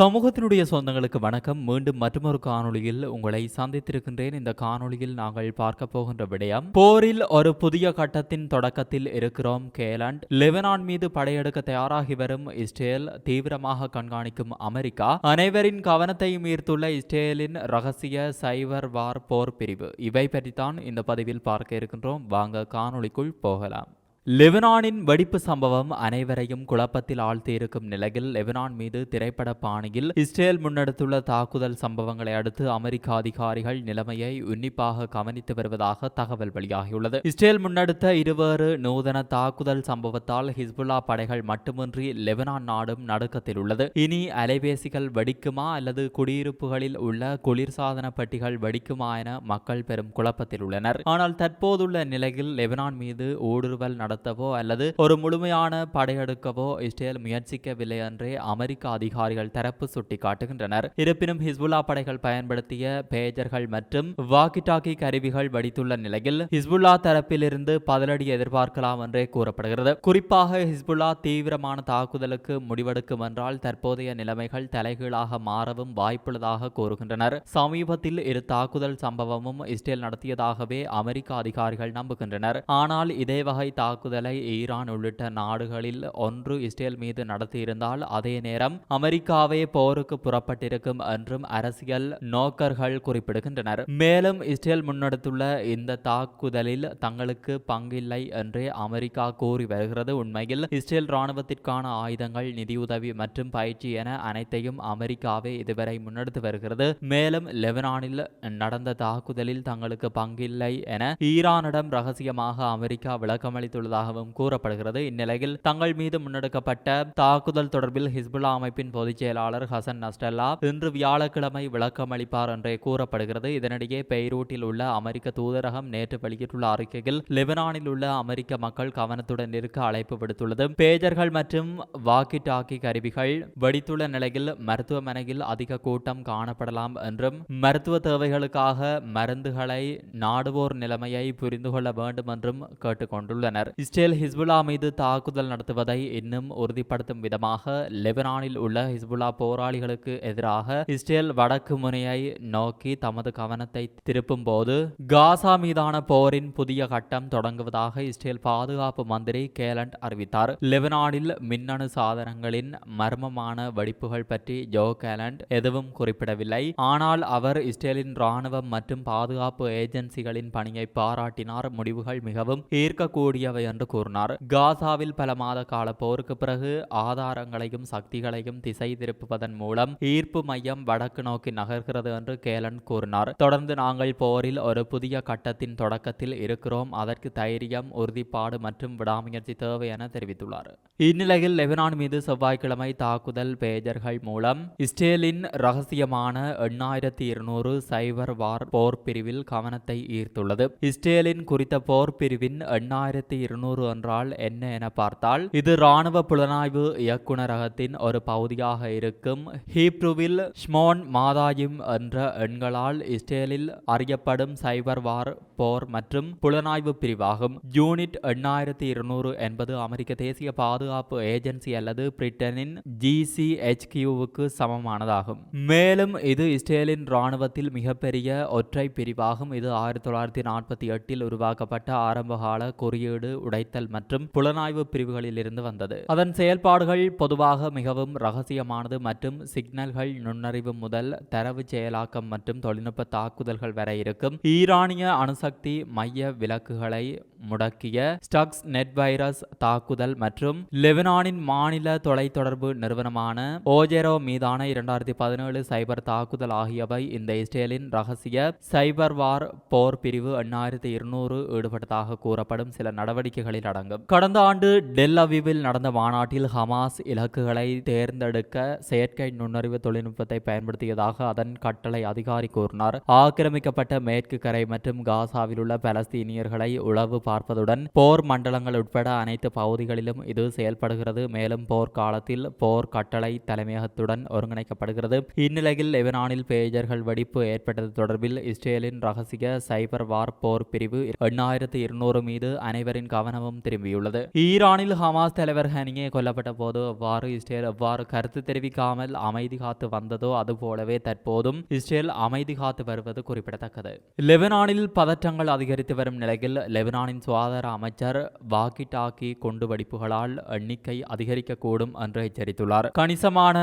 சமூகத்தினுடைய சொந்தங்களுக்கு வணக்கம். மீண்டும் மற்றொரு காணொளியில் உங்களை சந்தித்திருக்கின்றேன். இந்த காணொளியில் நாங்கள் பார்க்க போகின்ற விடயம் போரில் ஒரு புதிய கட்டத்தின் தொடக்கத்தில் இருக்கிறோம். கேலண்ட் லெபனான் மீது படையெடுக்க தயாராகி வரும் இஸ்ரேல் தீவிரமாக கண்காணிக்கும் அமெரிக்கா அனைவரின் கவனத்தையும் ஈர்த்துள்ள இஸ்ரேலின் ரகசிய சைபர் வார் போர் பிரிவு. இவை பற்றித்தான் இந்த பதிவில் பார்க்க இருக்கின்றோம். வாங்க காணொளிக்குள் போகலாம். லெபனானின் வெடிப்பு சம்பவம் அனைவரையும் குழப்பத்தில் ஆழ்த்தியிருக்கும் நிலையில் லெபனான் மீது திரைப்பட பாணியில் இஸ்ரேல் முன்னெடுத்துள்ள தாக்குதல் சம்பவங்களை அடுத்து அமெரிக்க அதிகாரிகள் நிலைமையை உன்னிப்பாக கவனித்து வருவதாக தகவல் வெளியாகியுள்ளது. இஸ்ரேல் முன்னெடுத்த இருவேறு நூதன தாக்குதல் சம்பவத்தால் ஹிஸ்புல்லா படைகள் மட்டுமின்றி லெபனான் நாடும் நடுக்கத்தில் உள்ளது. இனி அலைபேசிகள் வெடிக்குமா அல்லது குடியிருப்புகளில் உள்ள குளிர்சாதன பெட்டிகள் வெடிக்குமா என மக்கள் பெரும் குழப்பத்தில் உள்ளனர். ஆனால் தற்போதுள்ள நிலையில் லெபனான் மீது ஊடுருவல் நடத்தவோ அல்லது ஒரு முழுமையான படையெடுக்கவோ இஸ்ரேல் முயற்சிக்கவில்லை என்றே அமெரிக்க அதிகாரிகள் தரப்பு சுட்டிக்காட்டுகின்றனர். இருப்பினும் ஹிஸ்புல்லா படைகள் பயன்படுத்திய பேஜர்கள் மற்றும் வாக்கி டாக்கி கருவிகள் வடித்துள்ள நிலையில் ஹிஸ்புல்லா தரப்பிலிருந்து பதிலடி எதிர்பார்க்கலாம் என்றே கூறப்படுகிறது. குறிப்பாக ஹிஸ்புல்லா தீவிரமான தாக்குதலுக்கு முடிவெடுக்கும் என்றால் தற்போதைய நிலைமைகள் தலைகீழாக மாறவும் வாய்ப்புள்ளதாக கூறுகின்றனர். சமீபத்தில் இரு தாக்குதல் சம்பவமும் இஸ்ரேல் நடத்தியதாகவே அமெரிக்க அதிகாரிகள் நம்புகின்றனர். ஆனால் இதே வகை தாக்கு ஈரான் உள்ளிட்ட நாடுகளில் ஒன்று இஸ்ரேல் மீது நடத்தியிருந்தால் அதே நேரம் அமெரிக்காவே போருக்கு புறப்பட்டிருக்கும் என்றும் அரசியல் நோக்கர்கள் குறிப்பிடுகின்றனர். மேலும் இஸ்ரேல் முன்னெடுத்துள்ள இந்த தாக்குதலில் தங்களுக்கு பங்கில்லை என்றே அமெரிக்கா கூறி வருகிறது. உண்மையில் இஸ்ரேல் ராணுவத்திற்கான ஆயுதங்கள் நிதியுதவி மற்றும் பயிற்சி என அனைத்தையும் அமெரிக்காவே இதுவரை முன்னெடுத்து வருகிறது. மேலும் லெபனானில் நடந்த தாக்குதலில் தங்களுக்கு பங்கில்லை என ஈரானிடம் ரகசியமாக அமெரிக்கா விளக்கமளித்துள்ளதாகவும் கூறப்படுகிறது. இந்நிலையில் தங்கள் மீது முன்னெடுக்கப்பட்ட தாக்குதல் தொடர்பில் ஹிஸ்புல்லா அமைப்பின் பொதுச் செயலாளர் ஹசன் நஸ்டல்லா இன்று வியாழக்கிழமை விளக்கமளிப்பார் என்றே கூறப்படுகிறது. இதனிடையே பெய்ரூட்டில் உள்ள அமெரிக்க தூதரகம் நேற்று வெளியிட்டுள்ள அறிக்கையில் லெபனானில் உள்ள அமெரிக்க மக்கள் கவனத்துடன் இருக்க அழைப்பு விடுத்துள்ளது. பேஜர்கள் மற்றும் வாக்கி டாக்கி கருவிகள் வெடித்துள்ள நிலையில் மருத்துவமனையில் அதிக கூட்டம் காணப்படலாம் என்றும் மருத்துவ தேவைகளுக்காக மருந்துகளை நாடுவோர் நிலைமையை புரிந்து கொள்ள வேண்டும் என்றும் கேட்டுக்கொண்டுள்ளனர். இஸ்ரேல் ஹிஸ்புல்லா மீது தாக்குதல் நடத்துவதை இன்னும் உறுதிப்படுத்தும் விதமாக லெபனானில் உள்ள ஹிஸ்புல்லா போராளிகளுக்கு எதிராக இஸ்ரேல் வடக்கு முனையை நோக்கி தமது கவனத்தை திருப்பும் போது காசா மீதான போரின் புதிய கட்டம் தொடங்குவதாக இஸ்ரேல் பாதுகாப்பு மந்திரி கேலண்ட் அறிவித்தார். லெபனானில் மின்னணு சாதனங்களின் மர்மமான வெடிப்புகள் பற்றி ஜோ கேலண்ட் எதுவும் குறிப்பிடவில்லை. ஆனால் அவர் இஸ்ரேலின் ராணுவம் மற்றும் பாதுகாப்பு ஏஜென்சிகளின் பணியை பாராட்டினார். முடிவுகள் மிகவும் ஈர்க்கக்கூடியவை என்று கூறினார். காசாவில் பல மாத கால போருக்கு பிறகு ஆதாரங்களையும் சக்திகளையும் திசை திருப்புவதன் மூலம் ஈர்ப்பு மையம் வடக்கு நோக்கி நகர்கிறது என்று கேலன் கூறினார். தொடர்ந்து நாங்கள் போரில் ஒரு புதிய கட்டத்தின் தொடக்கத்தில் இருக்கிறோம். அதற்கு தைரியம் உறுதிப்பாடு மற்றும் விடாமுயற்சி தேவை என தெரிவித்துள்ளார். இந்நிலையில் லெபனான் மீது செவ்வாய்க்கிழமை தாக்குதல் பேஜர்கள் மூலம் இஸ்ரேலின் ரகசியமான எண்ணாயிரத்தி இருநூறு சைபர் வார் போர் பிரிவில் கவனத்தை ஈர்த்துள்ளது. இஸ்ரேலின் குறித்த போர் பிரிவின் எண்ணாயிரத்தி இருநூறு என்றால் என்ன என பார்த்தால் இது ராணுவ புலனாய்வு இயக்குநரகத்தின் ஒரு பகுதியாக இருக்கும். ஹீப்ருவில் ஷ்மோன் மாதாயிம் என்ற எண்களால் இஸ்ரேலில் அறியப்படும் சைபர் வார் போர் மற்றும் புலனாய்வு பிரிவாகும். யூனிட் எண்ணாயிரத்தி இருநூறு என்பது அமெரிக்க தேசிய பாதுகாப்பு ஏஜென்சி அல்லது பிரிட்டனின் ஜிசிஹெச்கியூவுக்கு சமமானதாகும். மேலும் இது இஸ்ரேலின் ராணுவத்தில் மிகப்பெரிய ஒற்றை பிரிவாகும். இது ஆயிரத்தி தொள்ளாயிரத்தி நாற்பத்தி எட்டில் உருவாக்கப்பட்ட ஆரம்பகால குறியீடு உடைத்தல் மற்றும் புலனாய்வு பிரிவுகளில் இருந்து வந்தது. அதன் செயல்பாடுகள் பொதுவாக மிகவும் ரகசியமானது மற்றும் சிக்னல்கள் நுண்ணறிவு முதல் தரவு செயலாக்கம் மற்றும் தொழில்நுட்ப தாக்குதல்கள் வரை இருக்கும். ஈரானிய அணுசக்தி மைய விளக்குகளை முடக்கிய ஸ்டக்ஸ் நெட் வைரஸ் தாக்குதல் மற்றும் லெபனானின் மாநில தொலைத்தொடர்பு நிறுவனமான ஓஜெரோ மீதான இரண்டாயிரத்தி பதினேழு சைபர் தாக்குதல் ஆகியவை இந்த இஸ்ரேலின் ரகசிய சைபர் வார் போர் பிரிவு எண்ணாயிரத்தி இருநூறு ஈடுபட்டதாக கூறப்படும் சில நடவடிக்கைகளில் அடங்கும். கடந்த ஆண்டு டெல் அவிவில் நடந்த மாநாட்டில் ஹமாஸ் இலக்குகளை தேர்ந்தெடுக்க செயற்கை நுண்ணறிவு தொழில்நுட்பத்தை பயன்படுத்தியதாக அதன் கட்டளை அதிகாரி கூறினார். ஆக்கிரமிக்கப்பட்ட மேற்கு கரை மற்றும் காசாவில் உள்ள பலஸ்தீனியர்களை உளவு பார்ப்பதுடன் போர் மண்டலங்கள் உட்பட அனைத்து பகுதிகளிலும் இது செயல்படுகிறது. மேலும் போர் காலத்தில் போர் கட்டளை தலைமையகத்துடன் ஒருங்கிணைக்கப்படுகிறது. இந்நிலையில் லெபனானில் பேஜர்கள் வெடிப்பு ஏற்பட்டது தொடர்பில் இஸ்ரேலின் ரகசிய சைபர் வார் போர் பிரிவு எண்ணாயிரத்து இருநூறு மீது அனைவரின் கவனமும் திரும்பியுள்ளது. ஈரானில் ஹமாஸ் தலைவர் ஹனியே கொல்லப்பட்ட போது அவ்வாறு இஸ்ரேல் அவ்வாறு கருத்து தெரிவிக்காமல் அமைதி காத்து வந்ததோ அதுபோலவே தற்போதும் இஸ்ரேல் அமைதி காத்து வருவது குறிப்பிடத்தக்கது. லெபனானில் பதற்றங்கள் அதிகரித்து வரும் நிலையில் லெபனானின் சுகாதார அமைச்சர் வாக்கி டாக்கி குண்டு வெடிப்புகளால் எண்ணிக்கை அதிகரிக்கக்கூடும் என்று எச்சரித்துள்ளார். கணிசமான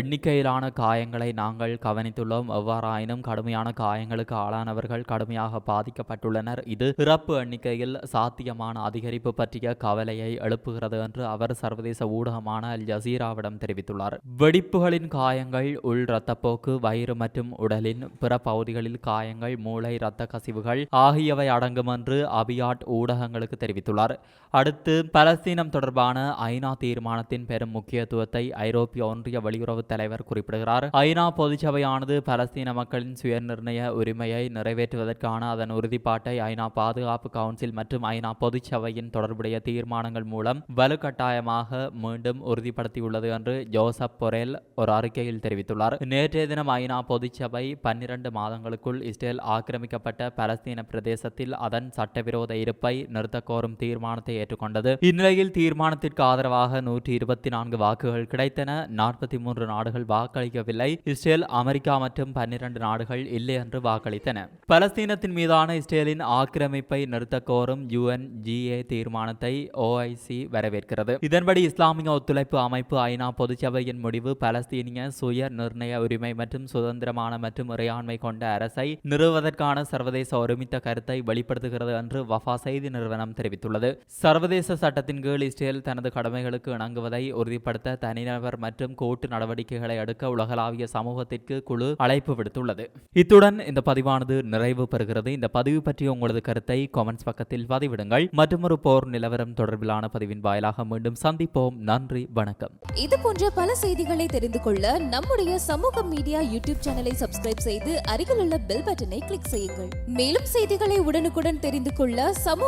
எண்ணிக்கையிலான காயங்களை நாங்கள் கவனித்துள்ளோம். எவ்வாறாயினும் கடுமையான காயங்களுக்கு ஆளானவர்கள் கடுமையாக பாதிக்கப்பட்டுள்ளனர். இது இறப்பு எண்ணிக்கையில் சாத்தியமான அதிகரிப்பு பற்றிய கவலையை எழுப்புகிறது என்று அவர் சர்வதேச ஊடகமான அல் ஜசீராவிடம் தெரிவித்துள்ளார். வெடிப்புகளின் காயங்கள் உள் இரத்தப்போக்கு வயிறு மற்றும் உடலின் பிற பகுதிகளில் காயங்கள் மூளை இரத்த கசிவுகள் ஆகியவை அடங்கும் என்று அபியாட் ஊடகங்களுக்கு தெரிவித்துள்ளார். அடுத்து பலஸ்தீனம் தொடர்பான ஐநா தீர்மானத்தின் பெரும் முக்கியத்துவத்தை ஐரோப்பிய ஒன்றிய வெளியுறவு தலைவர் குறிப்பிடுகிறார். ஐநா பொதுச்சபையானது பலஸ்தீன மக்களின் சுயநிர்ணய உரிமையை நிறைவேற்றுவதற்கான அதன் உறுதிப்பாட்டை ஐநா பாதுகாப்பு கவுன்சில் மற்றும் ஐநா பொதுச்சபையின் தொடர்புடைய தீர்மானங்கள் மூலம் வலுக்கட்டாயமாக மீண்டும் உறுதிப்படுத்தியுள்ளது என்று ஜோசப் பொரேல் ஒரு அறிக்கையில் தெரிவித்துள்ளார். நேற்றைய தினம் ஐநா பொதுச்சபை பன்னிரண்டு மாதங்களுக்குள் இஸ்ரேல் ஆக்கிரமிக்கப்பட்ட பலஸ்தீன பிரதேசத்தில் அதன் சட்டவிரோத இருப்பை நிறுத்த கோரும் தீர்மானத்தை ஏற்றுக்கொண்டது. இந்நிலையில் தீர்மானத்திற்கு ஆதரவாக நூற்றி இருபத்தி நான்கு வாக்குகள் கிடைத்தன. நாற்பத்தி மூன்று நாடுகள் வாக்களிக்கவில்லை. இஸ்ரேல் அமெரிக்கா மற்றும் பன்னிரண்டு நாடுகள் இல்லை என்று வாக்களித்தன. பலஸ்தீனத்தின் மீதான இஸ்ரேலின் ஆக்கிரமிப்பை நிறுத்த கோரும் யுஎன்ஜிஏ தீர்மானத்தை ஓஐசி வரவேற்கிறது. இதன்படி இஸ்லாமிய ஒத்துழைப்பு அமைப்பு ஐநா பொதுச்சபையின் முடிவு பலஸ்தீனிய சுய நிர்ணய உரிமை மற்றும் சுதந்திரமான மற்றும் இறையாண்மை கொண்ட அரசை நிறுவுவதற்கான சர்வதேச ஒருமித்த கருத்தை வெளிப்படுத்துகிறது என்று வஃபா செய்தி நிறுவனம் தெரிவித்துள்ளது. சர்வதேச சட்டத்தின் கீழ் இஸ்ரேல் தனது கடமைகளுக்கு இணங்குவதை உறுதிப்படுத்த தனிநபர் மற்றும் கூட்டு நடவடிக்கைகளை எடுக்க உலகளாவிய சமூகத்திற்கு குழு அழைப்பு விடுத்துள்ளது. இத்துடன் இந்த பதிவானது நிறைவு பெறுகிறது. இந்த பதிவு பற்றிய உங்களது கருத்தை கமெண்ட்ஸ் பக்கத்தில் பதிவிடுங்கள். மற்றொரு போர் நிலவரம் தொடர்பிலான பதிவின் வாயிலாக மீண்டும் சந்திப்போம். நன்றி வணக்கம். இது போன்ற பல செய்திகளை தெரிந்து கொள்ள நம்முடைய சமூக மீடியா யூடியூப் சேனலை சப்ஸ்கிரைப் செய்து அருகில் உள்ள பெல் பட்டனை கிளிக் செய்யுங்கள். மேலும் செய்திகளை உடனுக்குடன் தெரிந்து கொள்ள சமூக